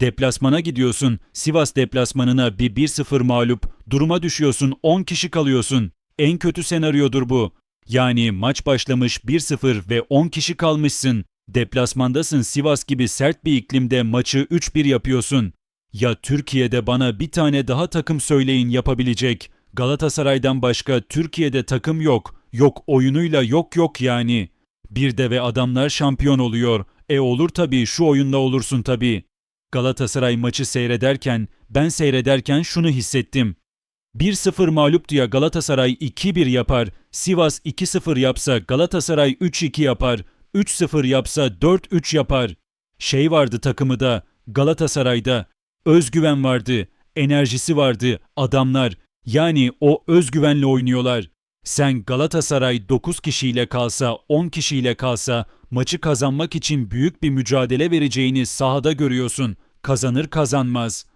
Deplasmana gidiyorsun. Sivas deplasmanına bir 1-0 mağlup. Duruma düşüyorsun 10 kişi kalıyorsun. En kötü senaryodur bu. Yani maç başlamış 1-0 ve 10 kişi kalmışsın. Deplasmandasın Sivas gibi sert bir iklimde maçı 3-1 yapıyorsun. Ya Türkiye'de bana bir tane daha takım söyleyin yapabilecek. Galatasaray'dan başka Türkiye'de takım yok. Yok oyunuyla yok yok yani. Bir de ve adamlar şampiyon oluyor. E olur tabii şu oyunda olursun tabii. Galatasaray maçı seyrederken, ben seyrederken şunu hissettim. 1-0 mağlup diye Galatasaray 2-1 yapar. Sivas 2-0 yapsa Galatasaray 3-2 yapar. 3-0 yapsa 4-3 yapar. Şey vardı takımı da Galatasaray'da. Özgüven vardı, enerjisi vardı, adamlar. Yani o özgüvenle oynuyorlar. Sen Galatasaray 9 kişiyle kalsa, 10 kişiyle kalsa maçı kazanmak için büyük bir mücadele vereceğini sahada görüyorsun. Kazanır kazanmaz.